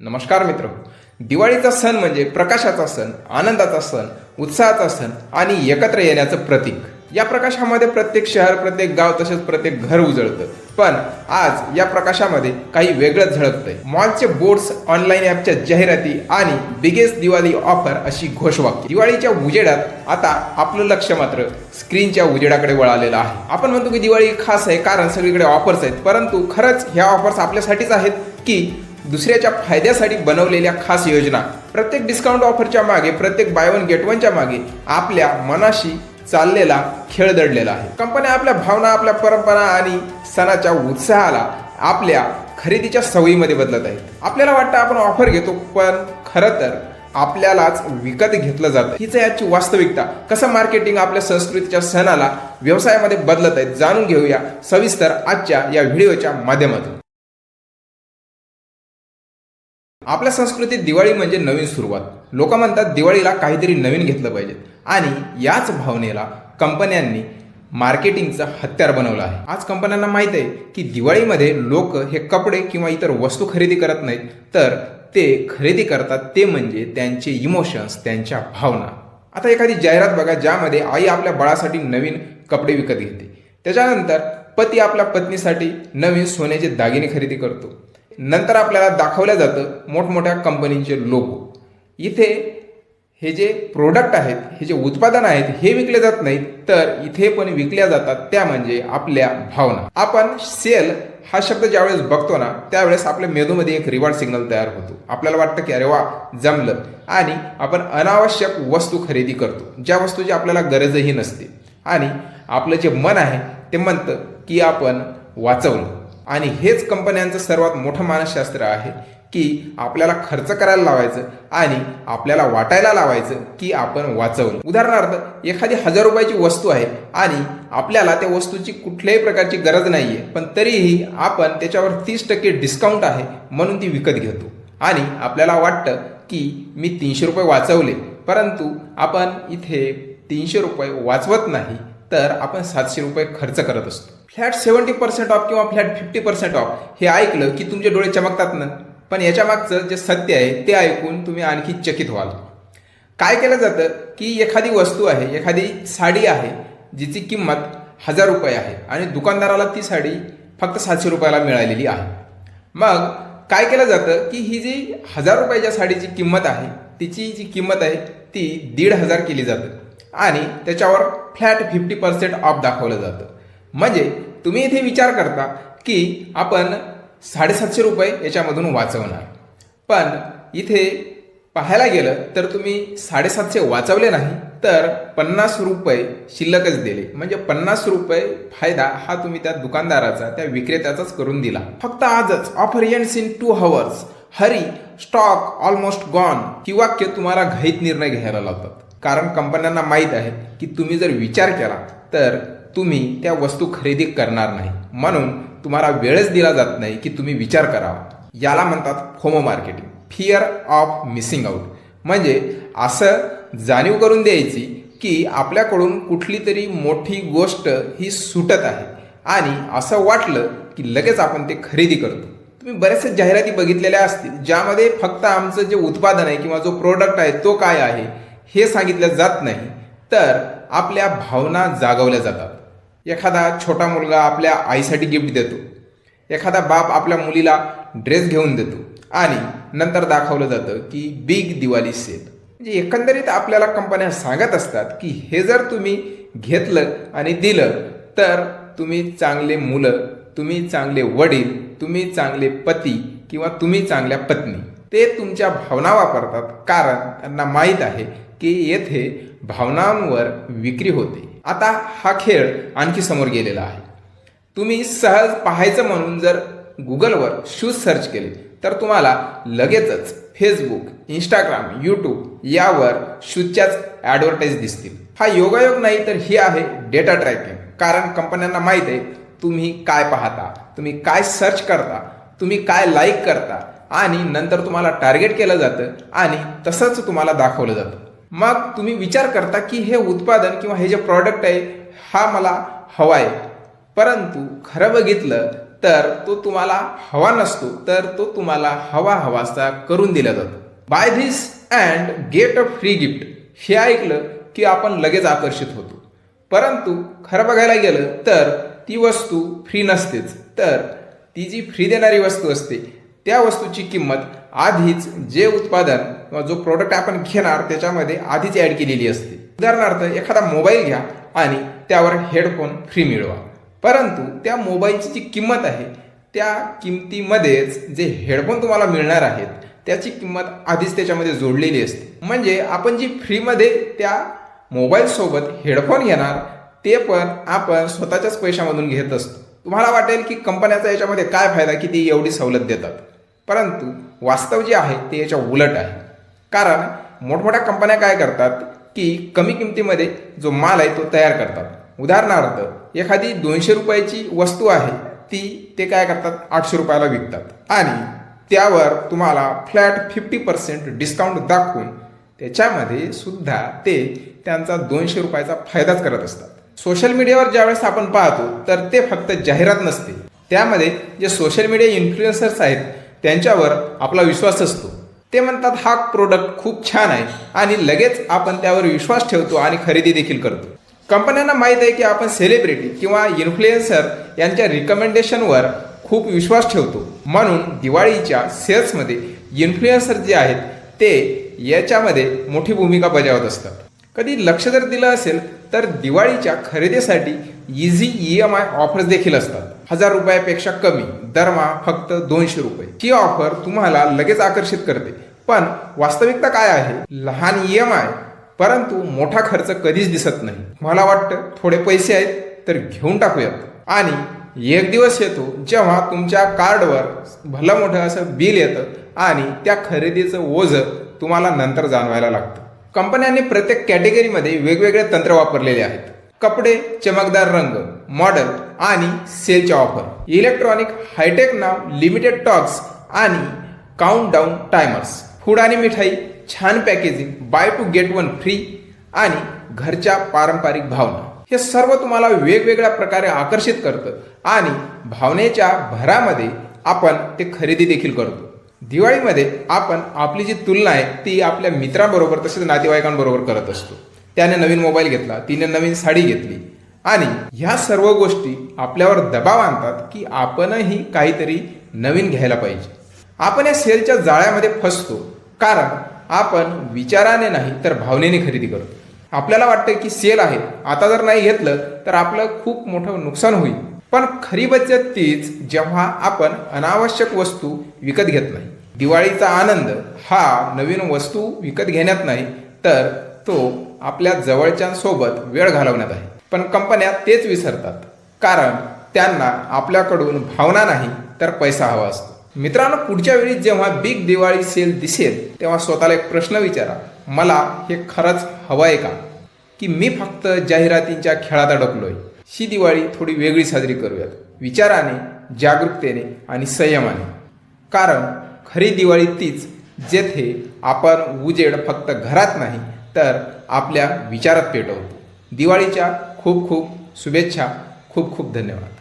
नमस्कार मित्र. दिवाळीचा सण म्हणजे प्रकाशाचा सण आनंदाचा सण उत्साहाचा सण आणि एकत्र येण्याचं प्रतीक. या प्रकाशामध्ये प्रत्येक शहर प्रत्येक गाव तसेच प्रत्येक घर उजळतं. पण आज या प्रकाशामध्ये काही वेगळंच झळकतंय. मॉलचे बोर्ड्स ऑनलाईन ॲपच्या जाहिराती आणि बिगेस्ट दिवाळी ऑफर अशी घोषवाक्य. दिवाळीच्या उजेडात आता आपलं लक्ष मात्र स्क्रीनच्या उजेडाकडे वळालेलं आहे. आपण म्हणतो की दिवाळी खास आहे कारण सगळीकडे ऑफर्स आहेत. परंतु खरंच ह्या ऑफर्स आपल्यासाठीच आहेत की दुसऱ्याच्या फायद्यासाठी बनवलेल्या खास योजना. प्रत्येक डिस्काउंट ऑफरच्या मागे प्रत्येक बाय वन गेट वनच्या मागे आपल्या मनाशी चाललेला खेळ दडलेला आहे. कंपन्या आपल्या भावना आपल्या परंपरा आणि सणाच्या उत्साहाला आपल्या खरेदीच्या सवयीमध्ये बदलत आहेत. आपल्याला वाटतं आपण ऑफर घेतो पण खरं तर आपल्यालाच विकत घेतलं जातं. हीच याची वास्तविकता. कसं मार्केटिंग आपल्या संस्कृतीच्या सणाला व्यवसायामध्ये बदलत आहेत जाणून घेऊया सविस्तर आजच्या या व्हिडिओच्या माध्यमातून. आपल्या संस्कृतीत दिवाळी म्हणजे नवीन सुरुवात. लोक म्हणतात दिवाळीला काहीतरी नवीन घेतलं पाहिजे. आणि याच भावनेला कंपन्यांनी मार्केटिंगचं हत्यार बनवलं आहे. आज कंपन्यांना माहीत आहे की दिवाळीमध्ये लोक हे कपडे किंवा इतर वस्तू खरेदी करत नाहीत. तर ते खरेदी करतात ते म्हणजे त्यांचे इमोशन्स त्यांच्या भावना. आता एखादी जाहिरात बघा ज्यामध्ये आई आपल्या बाळासाठी नवीन कपडे विकत घेते. त्याच्यानंतर पती आपल्या पत्नीसाठी नवीन सोन्याचे दागिने खरेदी करतो. नंतर आपल्याला दाखवलं जातं मोठमोठ्या कंपनीचे लोगो. इथे हे जे प्रोडक्ट आहेत हे जे उत्पादन आहेत हे विकले जात नाहीत तर इथे पण विकल्या जातात. त्या म्हणजे आपल्या भावना. आपण सेल हा शब्द ज्यावेळेस बघतो ना त्यावेळेस आपल्या मेंदूमध्ये एक रिवॉर्ड सिग्नल तयार होतो. आपल्याला वाटतं की अरे वा जमलं. आणि आपण अनावश्यक वस्तू खरेदी करतो ज्या वस्तूची आपल्याला गरजही नसते. आणि आपलं जे मन आहे ते म्हणतं की आपण वाचवलं. आणि हेच कंपन्यांचं सर्वात मोठं मानसशास्त्र आहे की आपल्याला खर्च करायला लावायचं आणि आपल्याला वाटायला लावायचं की आपण वाचवलं उदाहरणार्थ एखादी हजार रुपयाची वस्तू आहे आणि आपल्याला त्या वस्तूची कुठल्याही प्रकारची गरज नाही आहे पण तरीही आपण त्याच्यावर तीस टक्के डिस्काउंट आहे म्हणून ती विकत घेतो. आणि आपल्याला वाटतं की मी तीनशे रुपये वाचवले परंतु आपण इथे तीनशे रुपये वाचवत नाही. तर आपण सातशे रुपये खर्च करत असतो. फ्लॅट सेवन्टी पर्सेंट ऑफ किंवा फ्लॅट फिफ्टी पर्सेंट ऑफ हे ऐकलं की तुमचे डोळे चमकतात ना? पण याच्या मागचं जे सत्य आहे ते ऐकून तुम्ही आणखी चकित व्हाल. काय केलं जातं की एखादी वस्तू आहे एखादी साडी आहे जिची किंमत हजार रुपये आहे आणि दुकानदाराला ती साडी फक्त सातशे रुपयाला मिळालेली आहे. मग काय केलं जातं की ही जी हजार रुपयाच्या साडीची किंमत आहे तिची जी किंमत आहे ती दीड हजार केली जातं. आणि त्याच्यावर फ्लॅट फिफ्टी पर्सेंट ऑफ दाखवलं जातं. म्हणजे तुम्ही इथे विचार करता की आपण साडेसातशे रुपये याच्यामधून वाचवणार. पण इथे पाहायला गेलं तर तुम्ही साडेसातशे वाचवले नाही तर पन्नास रुपये शिल्लकच दिले. म्हणजे पन्नास रुपये फायदा हा तुम्ही त्या दुकानदाराचा त्या विक्रेत्याचाच करून दिला. फक्त आजच offer ends in two hours hurry stock almost gone ही वाक्य तुम्हाला घाईत निर्णय घ्यायला लावतात. कारण कंपन्यांना माहीत आहे की तुम्ही जर विचार केला तर तुम्ही त्या वस्तू खरेदी करणार नाही. म्हणून तुम्हाला वेळच दिला जात नाही की तुम्ही विचार करावा. याला म्हणतात FOMO marketing fear of missing out म्हणजे असं जाणीव करून द्यायची की आपल्याकडून कुठली तरी मोठी गोष्ट ही सुटत आहे. आणि असं वाटलं की लगेच आपण ते खरेदी करतो. तुम्ही बऱ्याचशा जाहिराती बघितलेल्या असतील ज्यामध्ये फक्त आमचं जे उत्पादन आहे किंवा जो प्रोडक्ट आहे तो काय आहे हे सांगितलं जात नाही तर आपल्या भावना जागवल्या जातात. एखादा छोटा मुलगा आपल्या आईसाठी गिफ्ट देतो. एखादा बाप आपल्या मुलीला ड्रेस घेऊन देतो. आणि नंतर दाखवलं जातं की बिग दिवाळी सेल म्हणजे एकंदरीत आपल्याला कंपन्या सांगत असतात की हे जर तुम्ही घेतलं आणि दिलं तर तुम्ही चांगले मुलं तुम्ही चांगले वडील तुम्ही चांगले पती किंवा तुम्ही चांगल्या पत्नी. ते तुमच्या भावना वापरतात कारण त्यांना माहीत आहे की येथे भावनांवर विक्री होते. आता हा खेळ आणखी समोर गेलेला आहे. तुम्ही सहज पाहायचं म्हणून जर गुगलवर शूज सर्च केले तर तुम्हाला लगेचच फेसबुक इंस्टाग्राम यूट्यूब यावर शूजच्याच ॲडव्हर्टाईज दिसतील. हा योगायोग नाही तर ही आहे डेटा ट्रॅकिंग कारण कंपन्यांना माहीत आहे तुम्ही काय पाहता तुम्ही काय सर्च करता तुम्ही काय लाईक करता आणि नंतर तुम्हाला टार्गेट केलं जातं आणि तसंच तुम्हाला दाखवलं जातं. मग तुम्ही विचार करता की हे उत्पादन किंवा हे जे प्रॉडक्ट आहे हा मला हवा आहे. परंतु खरं बघितलं तर तो तुम्हाला हवा नसतो तर तो तुम्हाला हवा हवासा करून दिला जातो. Buy this and get a free gift हे ऐकलं की आपण लगेच आकर्षित होतो. परंतु खरं बघायला गेलं तर ती वस्तू फ्री नसतेच. तर ती जी फ्री देणारी वस्तू असते त्या वस्तूची किंमत आधीच जे उत्पादन किंवा जो प्रोडक्ट आपण घेणार त्याच्यामध्ये आधीच ॲड केलेली असते. उदाहरणार्थ एखादा मोबाईल घ्या आणि त्यावर हेडफोन फ्री मिळवा. परंतु त्या मोबाईलची जी किंमत आहे त्या किमतीमध्येच जे हेडफोन तुम्हाला मिळणार आहेत त्याची किंमत आधीच त्याच्यामध्ये जोडलेली असते. म्हणजे आपण जी फ्रीमध्ये त्या मोबाईलसोबत हेडफोन घेणार ते पण आपण स्वतःच्याच पैशामधून घेत असतो. तुम्हाला वाटेल की कंपन्याचा याच्यामध्ये काय फायदा की ती एवढी सवलत देतात. परंतु वास्तव जे आहे ते याच्या उलट आहे. कारण मोठमोठ्या कंपन्या काय करतात की कमी किमतीमध्ये जो माल आहे तो तयार करतात. उदाहरणार्थ एखादी दोनशे रुपयाची वस्तू आहे ती ते काय करतात? आठशे रुपयाला विकतात. आणि त्यावर तुम्हाला फ्लॅट फिफ्टी पर्सेंट डिस्काउंट दाखवून त्याच्यामध्ये सुद्धा ते त्यांचा दोनशे रुपयाचा फायदाच करत असतात. सोशल मीडियावर ज्यावेळेस आपण पाहतो तर ते फक्त जाहिरात नसते. त्यामध्ये जे सोशल मीडिया इन्फ्लुएन्सर्स आहेत त्यांच्यावर आपला विश्वास असतो. ते म्हणतात हा प्रोडक्ट खूप छान आहे आणि लगेच आपण त्यावर विश्वास ठेवतो आणि खरेदी देखील करतो. कंपन्यांना माहीत आहे की आपण सेलिब्रिटी किंवा इन्फ्लुएन्सर यांच्या रिकमेंडेशनवर खूप विश्वास ठेवतो. म्हणून दिवाळीच्या सेल्समध्ये इन्फ्लुएन्सर जे आहेत ते याच्यामध्ये मोठी भूमिका बजावत असतात. कधी लक्ष जर दिलं असेल तर दिवाळीच्या खरेदीसाठी easy E M I offers देखील असतात. हजार रुपयापेक्षा कमी. दरमहा फक्त दोनशे रुपये. ही ऑफर तुम्हाला लगेच आकर्षित करते. पण वास्तविकता काय आहे? लहान ई एम आय परंतु मोठा खर्च कधीच दिसत नाही. मला वाटतं थोडे पैसे आहेत तर घेऊन टाकूयात. आणि एक दिवस येतो जेव्हा तुमच्या कार्डवर भलं मोठं असं बिल येतं आणि त्या खरेदीचं ओझं तुम्हाला नंतर जाणवायला लागतं. कंपन्यांनी प्रत्येक कॅटेगरीमध्ये वेगवेगळे तंत्र वापरलेले आहेत. कपडे चमकदार रंग मॉडेल आणि सेलच्या ऑफर इलेक्ट्रॉनिक हायटेक नाव लिमिटेड टॉक्स आणि काउंट डाऊन टायमर्स फूड आणि मिठाई छान packaging buy two get one free आणि घरच्या पारंपरिक भावना. हे सर्व तुम्हाला वेगवेगळ्या प्रकारे आकर्षित करतं आणि भावनेच्या भरामध्ये आपण ते खरेदी देखील करतो. दिवाळीमध्ये आपण आपली जी तुलना आहे ती आपल्या मित्रांबरोबर तसेच नातेवाईकांबरोबर करत असतो. त्याने नवीन मोबाईल घेतला तिने नवीन साडी घेतली. आणि ह्या सर्व गोष्टी आपल्यावर दबाव आणतात की आपणही काहीतरी नवीन घ्यायला पाहिजे. आपण या सेलच्या जाळ्यामध्ये फसतो कारण आपण विचाराने नाही तर भावनेने खरेदी करतो. आपल्याला वाटतं की सेल आहे आता जर नाही घेतलं तर आपलं खूप मोठं नुकसान होईल. पण खरी बचत तीच जेव्हा आपण अनावश्यक वस्तू विकत घेत नाही. दिवाळीचा आनंद हा नवीन वस्तू विकत घेण्यात नाही तर तो आपल्या जवळच्यांसोबत वेळ घालवण्यात आहे. पण कंपन्या तेच विसरतात. कारण त्यांना आपल्याकडून भावना नाही तर पैसा हवा असतो. मित्रांनो पुढच्या वेळी जेव्हा बिग दिवाळी सेल दिसेल तेव्हा स्वतःला एक प्रश्न विचारा. मला हे खरंच हवं आहे का? की मी फक्त जाहिरातींच्या खेळात अडकलोय. ही दिवाळी थोडी वेगळी साजरी करूयात. विचाराने जागरूकतेने आणि संयमाने. कारण खरी दिवाळी तीच जेथे आपण उजेड फक्त घरात नाही तर आपल्या विचारात पेटवतो. दिवाळीच्या खूप खूप शुभेच्छा खूप खूप धन्यवाद.